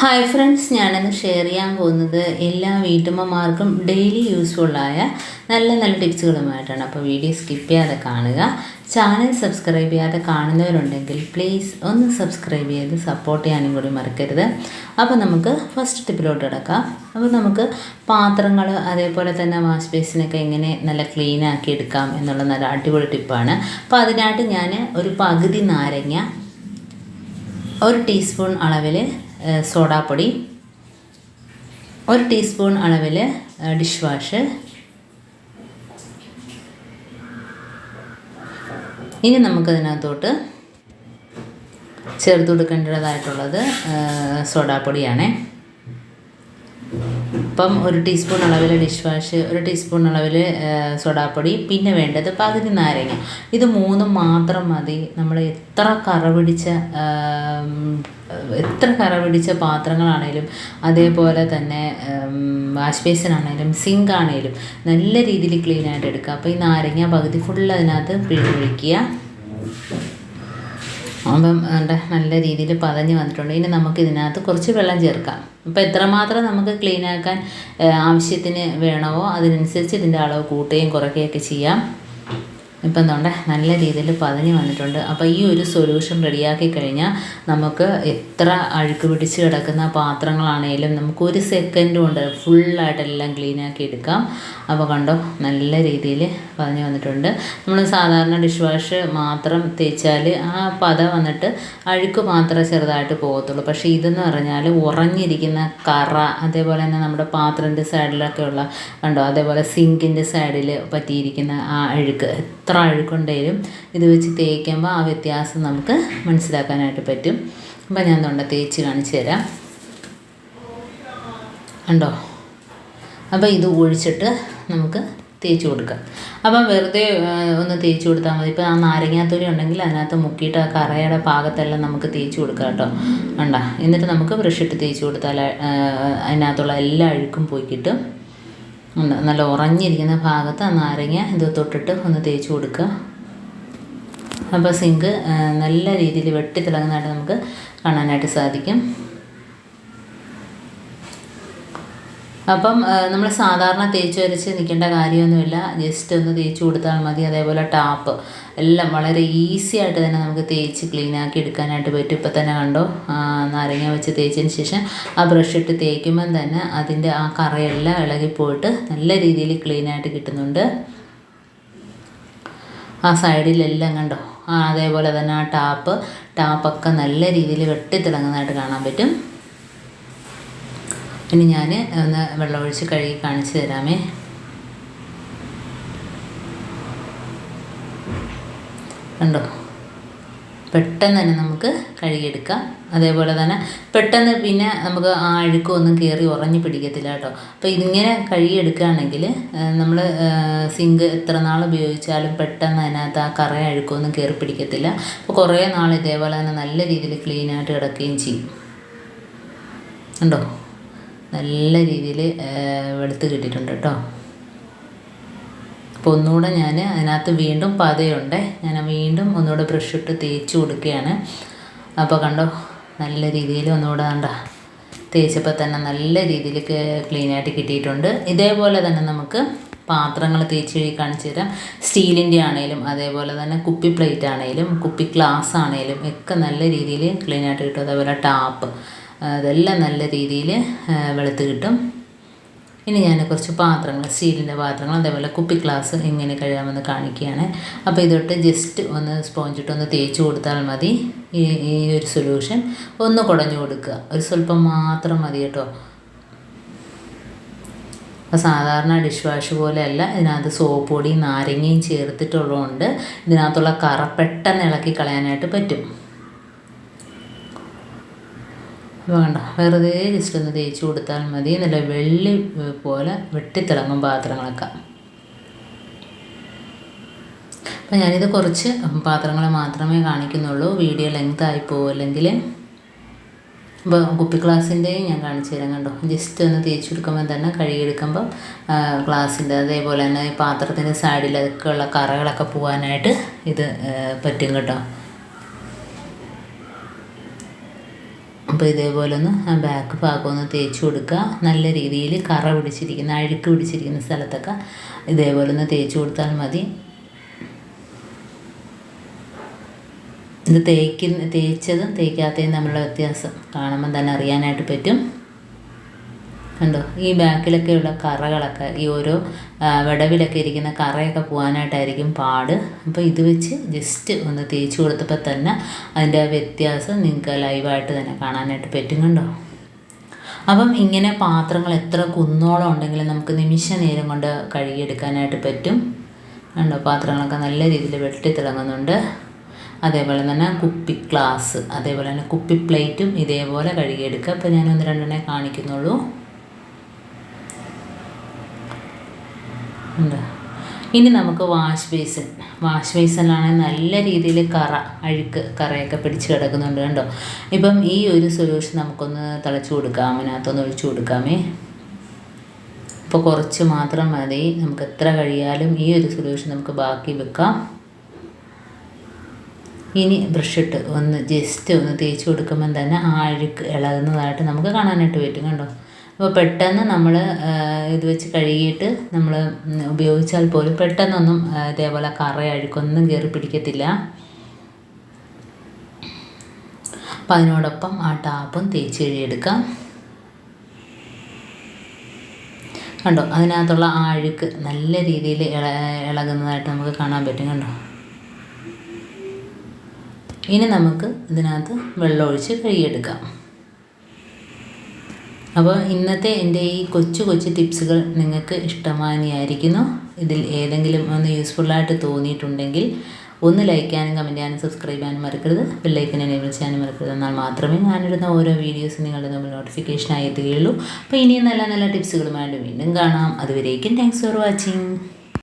Hi friends ഞാനിന്ന് share ചെയ്യാൻ പോകുന്നത് എല്ലാ വീട്ടമ്മമാർക്കും ഡെയിലി യൂസ്ഫുള്ളായ നല്ല നല്ല ടിപ്സുകളുമായിട്ടാണ് അപ്പോൾ വീഡിയോ സ്കിപ്പ് ചെയ്യാതെ കാണുക. ചാനൽ സബ്സ്ക്രൈബ് ചെയ്യാതെ കാണുന്നവരുണ്ടെങ്കിൽ പ്ലീസ് ഒന്ന് സബ്സ്ക്രൈബ് ചെയ്ത് സപ്പോർട്ട് ചെയ്യാനും കൂടി മറക്കരുത്. അപ്പോൾ നമുക്ക് ഫസ്റ്റ് ടിപ്പിലോട്ട് കിടക്കാം. അപ്പോൾ നമുക്ക് പാത്രങ്ങൾ അതേപോലെ തന്നെ വാഷ് ബേസിനൊക്കെ എങ്ങനെ നല്ല ക്ലീൻ ആക്കി എടുക്കാം എന്നുള്ള നല്ല അടിപൊളി ടിപ്പാണ് അപ്പോൾ അതിനായിട്ട് ഞാൻ ഒരു പകുതി നാരങ്ങ ഒരു ടീസ്പൂൺ അളവിൽ സോഡാപ്പൊടി ഒരു ടീസ്പൂൺ അളവിൽ ഡിഷ് വാഷ്. ഇനി നമുക്കതിനകത്തോട്ട് ചേർത്ത് കൊടുക്കേണ്ടതായിട്ടുള്ളത് സോഡാപ്പൊടിയാണേ. അപ്പം ഒരു ടീസ്പൂൺ അളവിൽ ഡിഷ് വാഷ് ഒരു ടീസ്പൂൺ അളവിൽ സോഡാപ്പൊടി പിന്നെ വേണ്ടത് പകുതി നാരങ്ങ ഇത് മൂന്നും മാത്രം മതി. നമ്മൾ എത്ര കറ പിടിച്ച എത്ര കറ പിടിച്ച പാത്രങ്ങളാണേലും അതേപോലെ തന്നെ വാഷ് ബേസിൻ ആണേലും സിങ്ക് ആണേലും നല്ല രീതിയിൽ ക്ലീൻ ആയിട്ട് എടുക്കുക. അപ്പോൾ ഈ നാരങ്ങ പകുതി ഫുൾ അതിനകത്ത് പിഴിഞ്ഞൊഴിക്കുക. അപ്പം നല്ല രീതിയിൽ പതഞ്ഞ് വന്നിട്ടുണ്ട്. ഇനി നമുക്ക് ഇതിനകത്ത് കുറച്ച് വെള്ളം ചേർക്കാം. അപ്പോൾ എത്രമാത്രം നമുക്ക് ക്ലീൻ ആക്കാൻ ആവശ്യത്തിന് വേണമോ അതിനനുസരിച്ച് ഇതിന്റെ അളവ് കൂട്ടുകയും കുറയ്ക്കുകയൊക്കെ ചെയ്യാം. ഇപ്പം എന്തുകൊണ്ട് നല്ല രീതിയിൽ പതഞ്ഞ് വന്നിട്ടുണ്ട്. അപ്പോൾ ഈ ഒരു സൊല്യൂഷൻ റെഡിയാക്കി കഴിഞ്ഞാൽ നമുക്ക് എത്ര അഴുക്ക് പിടിച്ച് കിടക്കുന്ന പാത്രങ്ങളാണേലും നമുക്ക് ഒരു സെക്കൻഡ് കൊണ്ട് ഫുള്ളായിട്ടെല്ലാം ക്ലീനാക്കി എടുക്കാം. അപ്പോൾ കണ്ടോ? നല്ല രീതിയിൽ പതഞ്ഞ് വന്നിട്ടുണ്ട്. നമ്മൾ സാധാരണ ഡിഷ് വാഷ് മാത്രം തേച്ചാൽ ആ പത വന്നിട്ട് അഴുക്ക് മാത്രമേ ചെറുതായിട്ട് പോകത്തുള്ളൂ. പക്ഷേ ഇതെന്ന് പറഞ്ഞാൽ ഉറഞ്ഞിരിക്കുന്ന കറ അതേപോലെ തന്നെ നമ്മുടെ പാത്രത്തിന്റെ സൈഡിലൊക്കെ ഉള്ള കണ്ടോ? അതേപോലെ സിങ്കിന്റെ സൈഡിൽ പറ്റിയിരിക്കുന്ന ആ അഴുക്ക് എത്ര അഴുക്കുണ്ടെങ്കിലും ഇത് വെച്ച് തേക്കുമ്പോൾ ആ വ്യത്യാസം നമുക്ക് മനസ്സിലാക്കാനായിട്ട് പറ്റും. അപ്പം ഞാൻ തൊണ്ട തേച്ച് കാണിച്ചു തരാം. കണ്ടോ? അപ്പോൾ ഇത് ഒഴിച്ചിട്ട് നമുക്ക് തേച്ച് കൊടുക്കാം. അപ്പം വെറുതെ ഒന്ന് തേച്ച് കൊടുത്താൽ മതി. ഇപ്പോൾ ആ നാരങ്ങാത്തൊലി ഉണ്ടെങ്കിൽ അതിനകത്ത് മുക്കിയിട്ട് ആ കറയുടെ ഭാഗത്തെല്ലാം നമുക്ക് തേച്ച് കൊടുക്കാം കേട്ടോ. വേണ്ട എന്നിട്ട് നമുക്ക് ബ്രഷ് ഇട്ട് തേച്ച് കൊടുത്താൽ അതിനകത്തുള്ള എല്ലാ അഴുക്കും പോയി കിട്ടും. നല്ല ഉറഞ്ഞിരിക്കുന്ന ഭാഗത്ത് ആ നാരങ്ങ ഇത് തൊട്ടിട്ട് ഒന്ന് തേച്ച് കൊടുക്കുക. അപ്പോൾ സിങ്ക് നല്ല രീതിയിൽ വെട്ടിത്തിളങ്ങുന്നതായിട്ട് നമുക്ക് കാണാനായിട്ട് സാധിക്കും. അപ്പം നമ്മൾ സാധാരണ തേച്ച് വരച്ച് നിൽക്കേണ്ട കാര്യമൊന്നുമില്ല. ജസ്റ്റ് ഒന്ന് തേച്ച് കൊടുത്താൽ മതി. അതേപോലെ ടാപ്പ്. എല്ലാം വളരെ ഈസി ആയിട്ട് തന്നെ നമുക്ക് തേച്ച് ക്ലീൻ ആക്കി എടുക്കാനായിട്ട് പറ്റും. ഇപ്പം തന്നെ കണ്ടോ? നാരങ്ങ വെച്ച് തേച്ചതിന് ശേഷം ആ ബ്രഷ് ഇട്ട് തേക്കുമ്പം തന്നെ അതിന്റെ ആ കറയെല്ലാം ഇളകിപ്പോയിട്ട് നല്ല രീതിയിൽ ക്ലീനായിട്ട് കിട്ടുന്നുണ്ട്. ആ സൈഡിലെല്ലാം കണ്ടോ? ആ അതേപോലെ തന്നെ ആ ടാപ്പ് ടാപ്പൊക്കെ നല്ല രീതിയിൽ വെട്ടിത്തിളങ്ങുന്നതായിട്ട് കാണാൻ പറ്റും. ഇനി ഞാൻ ഒന്ന് വെള്ളമൊഴിച്ച് കഴുകി കാണിച്ചു തരാമേ. കണ്ടോ? പെട്ടെന്ന് തന്നെ നമുക്ക് കഴുകിയെടുക്കാം. അതേപോലെ തന്നെ പെട്ടെന്ന് പിന്നെ നമുക്ക് ആ അഴുക്കൊന്നും കയറി ഉറഞ്ഞു പിടിക്കത്തില്ല കേട്ടോ. അപ്പോൾ ഇങ്ങനെ കഴുകിയെടുക്കുകയാണെങ്കിൽ നമ്മൾ സിങ്ക് എത്ര നാൾ ഉപയോഗിച്ചാലും പെട്ടെന്ന് അതിനകത്ത് ആ കറ അഴുക്കൊന്നും കയറി പിടിക്കത്തില്ല. അപ്പോൾ കുറേ നാൾ ഇതേപോലെ തന്നെ നല്ല രീതിയിൽ ക്ലീനായിട്ട് കിടക്കുകയും ചെയ്യും. ഉണ്ടോ നല്ല രീതിയിൽ വെളുത്ത് കിട്ടിയിട്ടുണ്ട് കേട്ടോ. അപ്പോൾ ഒന്നുകൂടെ ഞാൻ അതിനകത്ത് വീണ്ടും പതയുണ്ട്. ഞാൻ വീണ്ടും ഒന്നുകൂടെ ബ്രഷ് ഇട്ട് തേച്ച് കൊടുക്കുകയാണ്. അപ്പോൾ കണ്ടോ നല്ല രീതിയിൽ ഒന്നുകൂടെ കണ്ട. തേച്ചപ്പോൾ തന്നെ നല്ല രീതിയിൽ ക്ലീനായിട്ട് കിട്ടിയിട്ടുണ്ട്. ഇതേപോലെ തന്നെ നമുക്ക് പാത്രങ്ങൾ തേച്ച് കാണിച്ചു തരാം. സ്റ്റീലിന്റെ ആണെങ്കിലും അതേപോലെ തന്നെ കുപ്പി പ്ലേറ്റ് ആണെങ്കിലും കുപ്പി ഗ്ലാസ് ആണെങ്കിലും ഒക്കെ നല്ല രീതിയിൽ ക്ലീനായിട്ട് കിട്ടും. അതേപോലെ ടാപ്പ് അതെല്ലാം നല്ല രീതിയിൽ വെളുത്ത് കിട്ടും. ഇനി ഞാൻ കുറച്ച് പാത്രങ്ങൾ സ്റ്റീലിന്റെ പാത്രങ്ങൾ അതേപോലെ കുപ്പി ഗ്ലാസ് എങ്ങനെ കഴുകാമെന്ന് കാണിക്കുകയാണ്. അപ്പോൾ ഇതൊട്ട് ജസ്റ്റ് ഒന്ന് സ്പോഞ്ചിട്ട് ഒന്ന് തേച്ച് കൊടുത്താൽ മതി. ഈ ഈ ഒരു സൊല്യൂഷൻ ഒന്ന് കുടഞ്ഞു കൊടുക്കുക. ഒരു സ്വല്പം മാത്രം മതി കേട്ടോ. അപ്പോൾ സാധാരണ ഡിഷ് വാഷ് പോലെയല്ല. ഇതിനകത്ത് സോപ്പ് പൊടിയും നാരങ്ങയും ചേർത്തിട്ടുള്ളതുകൊണ്ട് ഇതിനകത്തുള്ള കറ പെട്ടെന്ന് ഇളക്കി കളയാനായിട്ട് പറ്റും. വേണ്ട. വെറുതെ ജസ്റ്റ് ഒന്ന് തേച്ച് കൊടുത്താൽ മതി. നല്ല വെള്ളി പോലെ വെട്ടിത്തിളങ്ങും പാത്രങ്ങളൊക്കെ. അപ്പം ഞാനിത് കുറച്ച് പാത്രങ്ങൾ മാത്രമേ കാണിക്കുന്നുള്ളൂ. വീഡിയോ ലെങ്ത് ആയി അല്ലെങ്കിൽ ഇപ്പോൾ കുപ്പി ഗ്ലാസിന്റെയും ഞാൻ കാണിച്ചു തരാം കണ്ടോ? ജസ്റ്റ് ഒന്ന് തേച്ച് കൊടുക്കുമ്പോൾ തന്നെ കഴുകിയെടുക്കുമ്പം ഗ്ലാസിന്റെ അതേപോലെ തന്നെ പാത്രത്തിന്റെ സൈഡിലൊക്കെ ഉള്ള കറകളൊക്കെ പോകാനായിട്ട് ഇത് പറ്റും കേട്ടോ. അപ്പോൾ ഇതേപോലെ ഒന്ന് ബാക്ക് ഭാഗം ഒന്ന് തേച്ച് കൊടുക്കുക. നല്ല രീതിയിൽ കറ പിടിച്ചിരിക്കുന്ന അഴുക്ക് പിടിച്ചിരിക്കുന്ന സ്ഥലത്തൊക്കെ ഇതേപോലെ ഒന്ന് തേച്ച് കൊടുത്താൽ മതി. ഇത് തേക്കുന്ന തേച്ചതും തേക്കാത്തതും തമ്മിലുള്ള വ്യത്യാസം കാണുമ്പോൾ തന്നെ അറിയാനായിട്ട് പറ്റും. കണ്ടോ? ഈ ബാക്കിലൊക്കെയുള്ള കറകളൊക്കെ ഈ ഓരോ വിടവിലൊക്കെ ഇരിക്കുന്ന കറയൊക്കെ പോകാനായിട്ടായിരിക്കും പാട്. അപ്പോൾ ഇത് വെച്ച് ജസ്റ്റ് ഒന്ന് തേച്ച് കൊടുത്തപ്പോൾ തന്നെ അതിന്റെ വ്യത്യാസം നിങ്ങൾക്ക് ലൈവായിട്ട് തന്നെ കാണാനായിട്ട് പറ്റും കണ്ടോ? അപ്പം ഇങ്ങനെ പാത്രങ്ങൾ എത്ര കുന്നോളം ഉണ്ടെങ്കിലും നമുക്ക് നിമിഷ നേരം കൊണ്ട് കഴുകിയെടുക്കാനായിട്ട് പറ്റും. കണ്ടോ? പാത്രങ്ങളൊക്കെ നല്ല രീതിയിൽ വെട്ടിത്തിളങ്ങുന്നുണ്ട് അതേപോലെ തന്നെ കുപ്പി ഗ്ലാസ് അതേപോലെ തന്നെ കുപ്പി പ്ലേറ്റും ഇതേപോലെ കഴുകിയെടുക്കുക. അപ്പോൾ ഞാൻ ഒന്ന് രണ്ടെണ്ണേ കാണിക്കുന്നുള്ളൂ. ഉണ്ട്. ഇനി നമുക്ക് വാഷ് ബേസിൻ. വാഷ് ബേസിനാണെങ്കിൽ നല്ല രീതിയിൽ കറ അഴുക്ക് കറയൊക്കെ പിടിച്ച് കിടക്കുന്നുണ്ട് കണ്ടോ? ഇപ്പം ഈ ഒരു സൊല്യൂഷൻ നമുക്കൊന്ന് തിളച്ച് കൊടുക്കാം. അതിനകത്തൊന്ന് ഒഴിച്ചു കൊടുക്കാമേ. ഇപ്പോൾ കുറച്ച് മാത്രം മതി. നമുക്ക് എത്ര കഴിയാലും ഈ ഒരു സൊല്യൂഷൻ നമുക്ക് ബാക്കി വെക്കാം. ഇനി ബ്രഷ് ഇട്ട് ഒന്ന് ജസ്റ്റ് ഒന്ന് തേച്ച് കൊടുക്കുമ്പം തന്നെ ആ അഴുക്ക് ഇളകുന്നതായിട്ട് നമുക്ക് കാണാനായിട്ട് പറ്റും കണ്ടോ? അപ്പോൾ പെട്ടെന്ന് നമ്മൾ ഇത് വെച്ച് കഴുകിയിട്ട് നമ്മൾ ഉപയോഗിച്ചാൽ പോലും പെട്ടെന്നൊന്നും ഇതേപോലെ കറ അഴുക്കൊന്നും കയറി പിടിക്കത്തില്ല. അപ്പം അതിനോടൊപ്പം ആ ടാപ്പും തേച്ച് കഴുകിയെടുക്കാം. കണ്ടോ? അതിനകത്തുള്ള ആ അഴുക്ക് നല്ല രീതിയിൽ ഇള ഇളകുന്നതായിട്ട് നമുക്ക് കാണാൻ പറ്റും കണ്ടോ? ഇനി നമുക്ക് ഇതിനകത്ത് വെള്ളം ഒഴിച്ച് കഴുകിയെടുക്കാം. അപ്പോൾ ഇന്നത്തെ എന്റെ ഈ കൊച്ചു കൊച്ചു ടിപ്സുകൾ നിങ്ങൾക്ക് ഇഷ്ടമാനിയായിരിക്കുന്നു ഇതിൽ ഏതെങ്കിലും ഒന്ന് യൂസ്ഫുള്ളായിട്ട് തോന്നിയിട്ടുണ്ടെങ്കിൽ ഒന്ന് ലൈക്ക് ചെയ്യാനും കമന്റ് ചെയ്യാനും സബ്സ്ക്രൈബ് ചെയ്യാനും മറക്കരുത്. ബെല്ലൈക്കൻ എനേബിൾ ചെയ്യാനും മറക്കരുത്. എന്നാൽ മാത്രമേ ഞാനിടുന്ന ഓരോ വീഡിയോസും നിങ്ങളുടെ നോട്ടിഫിക്കേഷൻ നോട്ടിഫിക്കേഷനായി എത്തുകയുള്ളൂ. അപ്പോൾ ഇനിയും നല്ല നല്ല ടിപ്സുകളുമായിട്ട് വീണ്ടും കാണാം. അതുവരേക്കും താങ്ക്സ് ഫോർ വാച്ചിങ്